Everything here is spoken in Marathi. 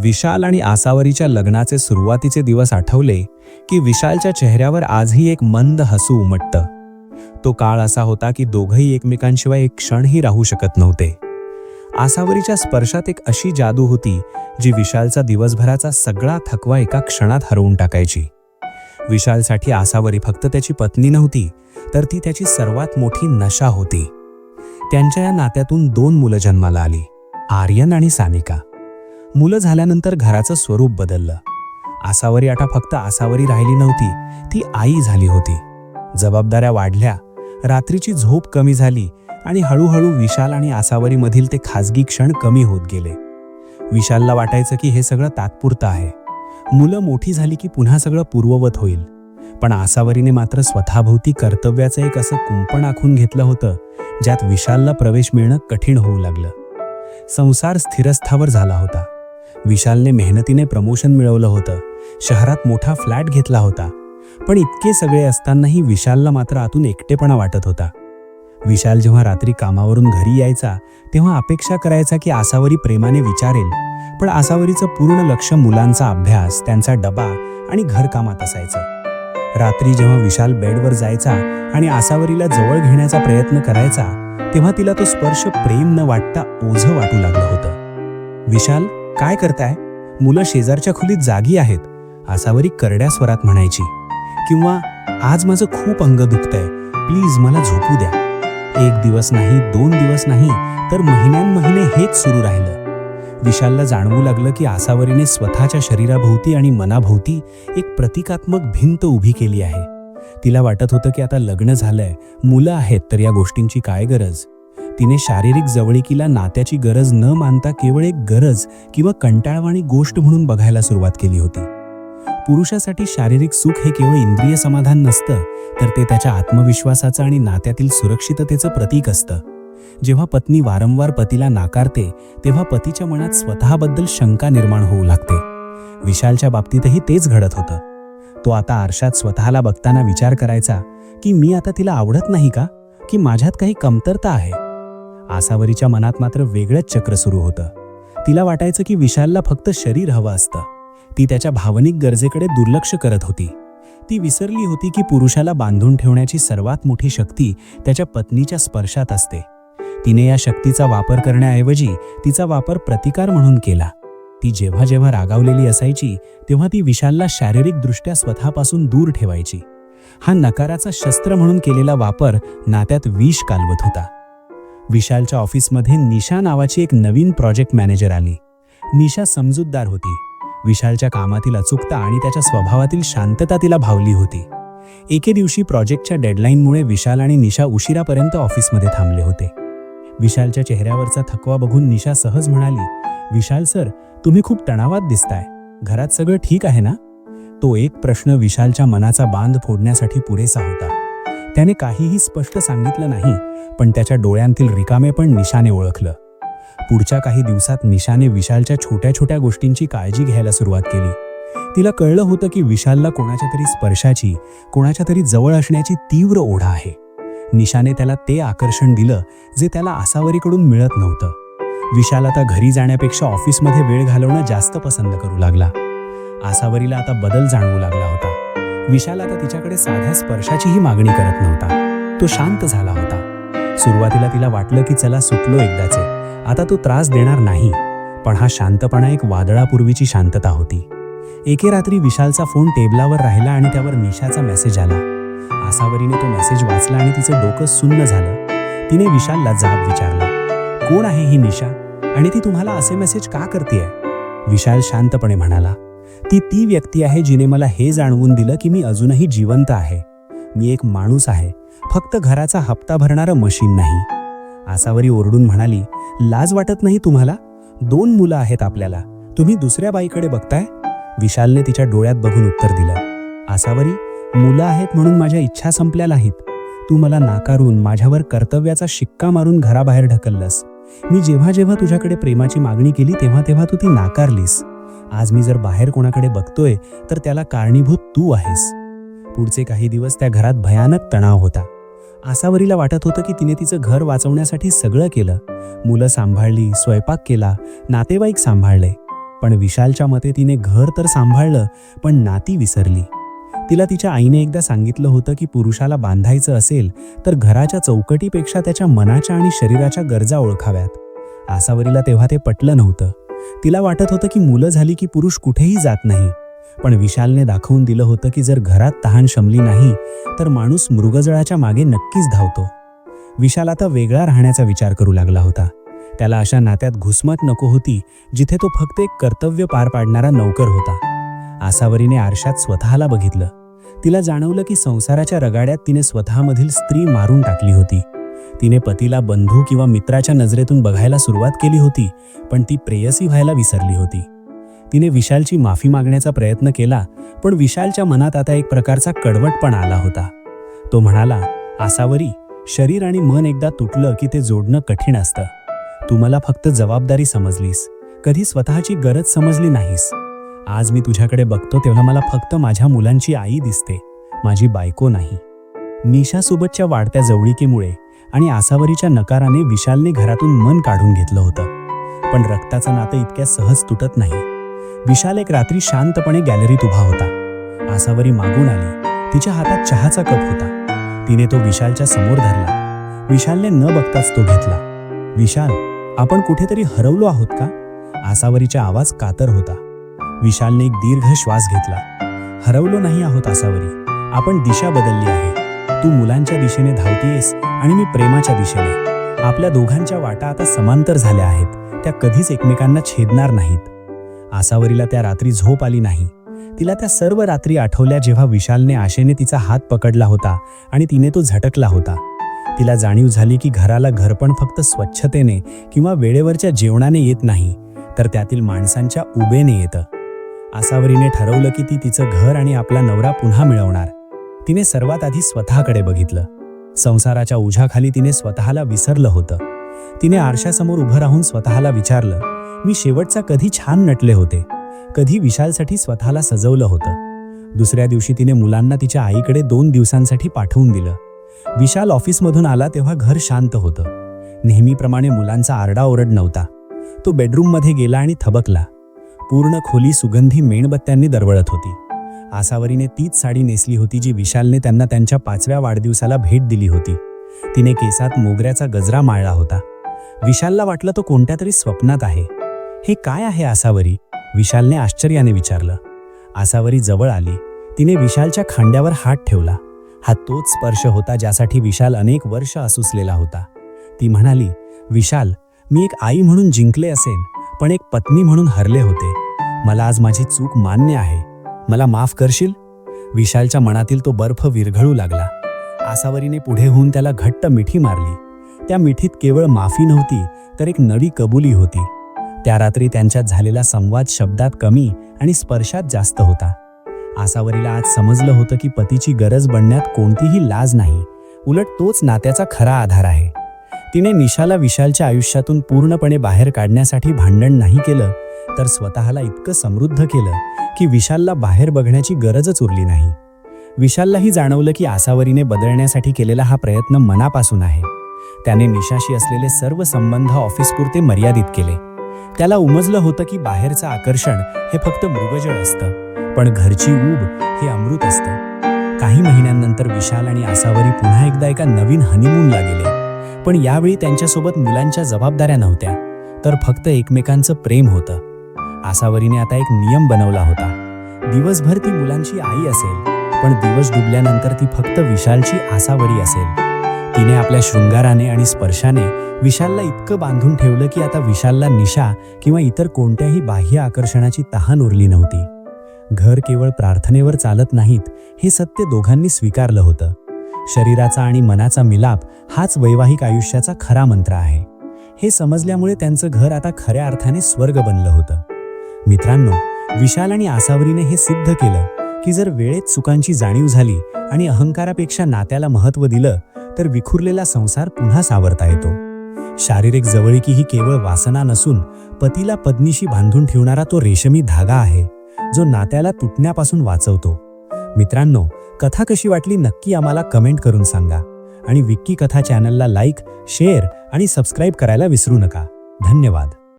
विशाल आणि आसावरीच्या लग्नाचे सुरुवातीचे दिवस आठवले की विशालच्या चेहऱ्यावर आजही एक मंद हसू उमटतं. तो काळ असा होता की दोघंही एकमेकांशिवाय एक क्षणही राहू शकत नव्हते. आसावरीच्या स्पर्शात एक अशी जादू होती जी विशालचा दिवसभराचा सगळा थकवा एका क्षणात हरवून टाकायची. विशालसाठी आसावरी फक्त त्याची पत्नी नव्हती तर ती त्याची सर्वात मोठी नशा होती. त्यांच्या या नात्यातून दोन मुलं जन्माला आली आर्यन आणि सानिका. मुलं झाल्यानंतर घराचं स्वरूप बदललं. आसावरी आता फक्त आसावरी राहिली नव्हती ती आई झाली होती. जबाबदाऱ्या वाढल्या रात्रीची झोप कमी झाली आणि हळूहळू विशाल आणि आसावरीमधील ते खाजगी क्षण कमी होत गेले. विशालला वाटायचं की हे सगळं तात्पुरतं आहे. मुलं मोठी झाली की पुन्हा सगळं पूर्ववत होईल. पण आसावरीने मात्र स्वतःभोवती कर्तव्याचं एक असं कुंपण आखून घेतलं होतं ज्यात विशालला प्रवेश मिळणं कठीण होऊ लागलं. संसार स्थिरस्थावर झाला होता. विशालने मेहनतीने प्रमोशन मिळवलं होतं. शहरात मोठा फ्लॅट घेतला होता. पण इतके सगळे असतानाही विशालला मात्र आतून एकटेपणा वाटत होता. विशाल जेव्हा रात्री कामावरून घरी यायचा तेव्हा अपेक्षा करायचा की आसावरी प्रेमाने विचारेल. पण आसावरीचं पूर्ण लक्ष मुलांचा अभ्यास त्यांचा डबा आणि घरकामात असायचं. रात्री जेव्हा विशाल बेडवर जायचा आणि आसावरीला जवळ घेण्याचा प्रयत्न करायचा तेव्हा तिला तो स्पर्श प्रेम न वाटता ओझं वाटू लागलं होतं. विशाल काय करताय? मुलं शेजारच्या खोलीत जागी आहेत आसावरी करड्या स्वरात म्हणायची. किंवा आज माझं खूप अंग दुखतंय प्लीज मला झोपू द्या. एक दिवस नाही दोन दिवस नाही तर महिन्यान महिने हेच सुरू राहिलं. विशालला जाणवू लागलं की आसावरीने स्वतःच्या शरीराभोवती आणि मनाभोवती एक प्रतिकात्मक भिंत उभी केली आहे. तिला वाटत होतं की आता लग्न झालंय मुलं आहेत तर या गोष्टींची काय गरज? तिने शारीरिक जवळीकीला नात्याची गरज न मानता केवळ एक गरज किंवा कंटाळवाणी गोष्ट म्हणून बघायला सुरुवात केली होती. पुरुषासाठी शारीरिक सुख हे केवळ इंद्रिय समाधान नसतं तर ते त्याच्या आत्मविश्वासाचं आणि नात्यातील सुरक्षिततेचं प्रतीक असतं. जेव्हा पत्नी वारंवार पतीला नाकारते तेव्हा पतीच्या मनात स्वतःबद्दल शंका निर्माण होऊ लागते. विशालच्या बाबतीतही तेच घडत होतं. तो आता आरशात स्वतःला बघताना विचार करायचा की मी आता तिला आवडत नाही का? की माझ्यात काही कमतरता आहे? आसावरीच्या मनात मात्र वेगळंच चक्र सुरू होतं. तिला वाटायचं की विशालला फक्त शरीर हवं असतं. ती त्याच्या भावनिक गरजेकडे दुर्लक्ष करत होती. ती विसरली होती की पुरुषाला बांधून ठेवण्याची सर्वात मोठी शक्ती त्याच्या पत्नीच्या स्पर्शात असते. तिने या शक्तीचा वापर करण्याऐवजी तिचा वापर प्रतिकार म्हणून केला. ती जेव्हा जेव्हा रागावलेली असायची तेव्हा ती विशालला शारीरिकदृष्ट्या स्वतःपासून दूर ठेवायची. हा नकाराचा शस्त्र म्हणून केलेला वापर नात्यात विष कालवत होता. विशालच्या ऑफिसमध्ये निशा नावाची एक नवीन प्रोजेक्ट मॅनेजर आली. निशा समजूतदार होती. विशालच्या कामातील अचूकता आणि त्याच्या स्वभावातील शांतता तिला भावली होती. एके दिवशी प्रोजेक्टच्या डेडलाईनमुळे विशाल आणि निशा उशिरापर्यंत ऑफिसमध्ये थांबले होते. विशालच्या चेहऱ्यावरचा थकवा बघून निशा सहज म्हणाली विशाल सर तुम्ही खूप तणावात दिसताय. घरात सगळं ठीक आहे ना? तो एक प्रश्न विशालच्या मनाचा बांध फोडण्यासाठी पुरेसा होता. त्याने काहीही स्पष्ट सांगितलं नाही पण त्याच्या डोळ्यांतील रिकामे पण निशाने ओळखलं. पुढच्या काही दिवसात निशाने विशालच्या छोट्या छोट्या गोष्टींची काळजी घ्यायला सुरुवात केली. तिला कळलं होतं की विशालला कोणाच्या तरी स्पर्शाची कोणाच्या तरी जवळ असण्याची तीव्र ओढा आहे. निशाने त्याला ते आकर्षण दिलं जे त्याला आसावरीकडून मिळत नव्हतं. विशाल आता घरी जाण्यापेक्षा ऑफिसमध्ये वेळ घालवणं जास्त पसंत करू लागला. आसावरीला आता बदल जाणवू लागला होता. विशाल आता तिच्याकडे साध्या स्पर्शाचीही मागणी करत नव्हता. तो शांत झाला होता. सुरुवातीला तिला वाटलं की चला सुटलो एकदाचे. आता तो त्रास देणार नाही. पण हा शांतपणा एक वादळापूर्वीची शांतता होती. एके रात्री विशालचा फोन टेबलावर राहिला आणि त्यावर निशाचा मेसेज आला. आसावरीने तो मेसेज वाचला आणि तिचं डोकं सुन्न झालं. तिने विशालला जाब विचारला. कोण आहे ही निशा? आणि ती तुम्हाला असे मेसेज का करते विशाल शांतपणे म्हणाला. ती ती व्यक्ती आहे जिने मला हे जाणवून दिलं की मी अजूनही जिवंत आहे. मी एक माणूस आहे. फक्त घराचा हप्ता भरणारं मशीन नाही. आसावरी ओरडून म्हणाली लाज वाटत नाही तुम्हाला? दोन मुलं आहेत आपल्याला. तुम्ही दुसऱ्या बाईकडे बघताय? विशालने तिच्या डोळ्यात बघून उत्तर दिलं आसावरी मुलं आहेत म्हणून माझ्या इच्छा संपल्या नाहीत. तू मला नाकारून माझ्यावर कर्तव्याचा शिक्का मारून घराबाहेर ढकललंस. मी जेव्हा जेव्हा तुझ्याकडे प्रेमाची मागणी केली तेव्हा तेव्हा तू ती नाकारलीस. आज मी जर बाहेर कोणाकडे बघतोय तर त्याला कारणीभूत तू आहेस. पुढचे काही दिवस त्या घरात भयानक तणाव होता. आसावरीला वाटत होतं की तिने तिचं घर वाचवण्यासाठी सगळं केलं. मुलं सांभाळली स्वयंपाक केला नातेवाईक सांभाळले. पण विशालच्या मते तिने घर तर सांभाळलं पण नाती विसरली. तिला तिच्या आईने एकदा सांगितलं होतं की पुरुषाला बांधायचं असेल तर घराच्या चौकटीपेक्षा त्याच्या मनाच्या आणि शरीराच्या गरजा ओळखाव्यात. आसावरीला तेव्हा ते पटलं नव्हतं. तिला वाटत होतं की मुलं झाली की पुरुष कुठेही जात नाही. पण विशालने दाखवून दिलं होतं की जर घरात तहान शमली नाही तर माणूस मृगजळाच्या मागे नक्कीच धावतो. विशाल आता वेगळा राहण्याचा विचार करू लागला होता. त्याला अशा नात्यात घुसमट नको होती जिथे तो फक्त एक कर्तव्य पार पाडणारा नौकर होता. आसावरीने आरशात स्वतःला बघितलं. तिला जाणवलं की संसाराच्या रगाड्यात तिने स्वतःमधील स्त्री मारून टाकली होती. तिने पतीला बंधू किंवा मित्राच्या नजरेतून बघायला सुरुवात केली होती पण ती प्रेयसी व्हायला विसरली होती. तिने विशालची माफी मागण्याचा प्रयत्न केला पण विशालच्या मनात आता एक प्रकारचा कडवटपणा आला होता. तो म्हणाला आसावरी शरीर आणि मन एकदा तुटलं की ते जोडणं कठीण असतं. तू मला फक्त जबाबदारी समजलीस. कधी स्वतःची गरज समजली नाहीस. आज मी तुझ्याकडे बघतो तेव्हा मला फक्त माझ्या मुलांची आई दिसते. माझी बायको नाही. निशासोबतच्या वाढत्या जवळिकीमुळे आणि आसावरीच्या नकाराने विशालने घरातून मन काढून घेतलं होतं. पण रक्ताचं नातं इतक्या सहज तुटत नाही. विशाल एक रात्री शांतपणे गॅलरीत उभा होता. आसावरी मागून आली. तिच्या हातात चहाचा कप होता. तिने तो विशालच्या समोर धरला. विशालने न बघताच तो घेतला. विशाल आपण कुठेतरी हरवलो आहोत का? आसावरीचा आवाज कातर होता. विशालने एक दीर्घ श्वास घेतला. हरवलो नाही आहोत आसावरी. आपण दिशा बदलली आहे. तू मुलांच्या दिशेने धावतीयेस आणि मी प्रेमाच्या दिशेने. आपल्या दोघांच्या वाटा आता समांतर झाल्या आहेत. त्या कधीच एकमेकांना छेदणार नाहीत. आसावरीला त्या रात्री झोप आली नाही. तिला त्या सर्व रात्री आठवल्या जेव्हा विशालने आशेने तिचा हात पकडला होता आणि तिने तो झटकला होता. तिला जाणीव झाली की घराला घरपण फक्त स्वच्छतेने किंवा वेळेवरच्या जेवणाने येत नाही तर त्यातील माणसांच्या उभेने येतं. आसावरीने ठरवलं की ती तिचं घर आणि आपला नवरा पुन्हा मिळवणार. तिने सर्वात आधी स्वतःकडे बघितलं. संसाराच्या ओझ्याखाली तिने स्वतःला विसरलं होतं. तिने आरशासमोर उभं राहून स्वतःला विचारलं मी शेवटचा कधी छान नटले होते? कधी विशालसाठी स्वतःला सजवलं होतं? दुसऱ्या दिवशी तिने मुलांना तिच्या आईकडे दोन दिवसांसाठी पाठवून दिलं. विशाल ऑफिसमधून आला तेव्हा घर शांत होतं. नेहमीप्रमाणे मुलांचा आरडाओरड नव्हता. तो बेडरूममध्ये गेला आणि थबकला. पूर्ण खोली सुगंधी मेणबत्त्यांनी दरवळत होती. आसावरीने तीच साडी नेसली होती जी विशालने त्यांना त्यांच्या पाचव्या वाढदिवसाला भेट दिली होती. तिने केसात मोगऱ्याचा गजरा माळला होता. विशालला वाटलं तो कोणत्या तरी स्वप्नात आहे. हे काय आहे आसावरी? विशालने आश्चर्याने विचारलं. आसावरी जवळ आली. तिने विशालच्या खांद्यावर हात ठेवला. हा तोच स्पर्श होता ज्यासाठी विशाल अनेक वर्ष असूसलेला होता. ती म्हणाली विशाल मी एक आई म्हणून जिंकले असेन पण एक पत्नी म्हणून हरले होते. मला आज माझी चूक मान्य आहे. मला माफ करशील? विशालच्या मनातील तो बर्फ विरघळू लागला. आसावरीने पुढे होऊन त्याला घट्ट मिठी मारली. त्या मिठीत केवळ माफी नव्हती तर एक नवी कबुली होती. त्या रात्री त्यांच्यात झालेला संवाद शब्दात कमी आणि स्पर्शात जास्त होता. आसावरीला आज समजलं होतं की पतीची गरज बनण्यात कोणतीही लाज नाही. उलट तोच नात्याचा खरा आधार आहे. तिने निशाला विशालच्या आयुष्यातून पूर्णपणे बाहेर काढण्यासाठी भांडण नाही केलं तर स्वतःला इतकं समृद्ध केलं की विशालला बाहेर बघण्याची गरजच उरली नाही. विशाललाही जाणवलं की आसावरीने बदलण्यासाठी केलेला हा प्रयत्न मनापासून आहे. त्याने निशाशी असलेले सर्व संबंध ऑफिसपुरते मर्यादित केले. त्याला उमजलं होतं की बाहेरचं आकर्षण हे फक्त मृगजळ असतं पण घरची ऊब हे अमृत असतं. काही महिन्यांनंतर विशाल आणि आसावरी पुन्हा एकदा एका नवीन हनीमूनला गेले. पण यावेळी त्यांच्यासोबत मुलांच्या जबाबदाऱ्या नव्हत्या तर फक्त एकमेकांचं प्रेम होतं. आसावरीने आता एक नियम बनवला होता. दिवसभर ती मुलांची आई असेल पण दिवस डुबल्यानंतर ती फक्त विशालची आसावरी असेल. तिने आपल्या शृंगाराने आणि स्पर्शाने विशालला इतकं बांधून ठेवलं की आता विशालला निशा किंवा इतर कोणत्याही बाह्य आकर्षणाची तहान उरली नव्हती. घर केवळ प्रार्थनेवर चालत नाहीत हे सत्य दोघांनी स्वीकारलं होतं. शरीराचा आणि मनाचा मिलाप हाच वैवाहिक आयुष्याचा खरा मंत्र आहे. हे समजल्यामुळे त्यांचं घर आता खऱ्या अर्थाने स्वर्ग बनलं होतं. मित्रांनो विशाल आणि आसावरीने हे सिद्ध केलं की जर वेळेत चुकांची जाणीव झाली आणि अहंकारापेक्षा नात्याला महत्त्व दिलं तर विखुरलेला संसार पुन्हा सावरता येतो. शारीरिक जवळीकी ही केवळ वासना नसून पतीला पत्नीशी बांधून ठेवणारा तो रेशमी धागा आहे जो नात्याला तुटण्यापासून वाचवतो. मित्रांनो कथा कशी वाटली नक्की आम्हाला कमेंट करून सांगा आणि विक्की कथा चॅनलला लाईक शेअर आणि सबस्क्राईब करायला विसरू नका. धन्यवाद.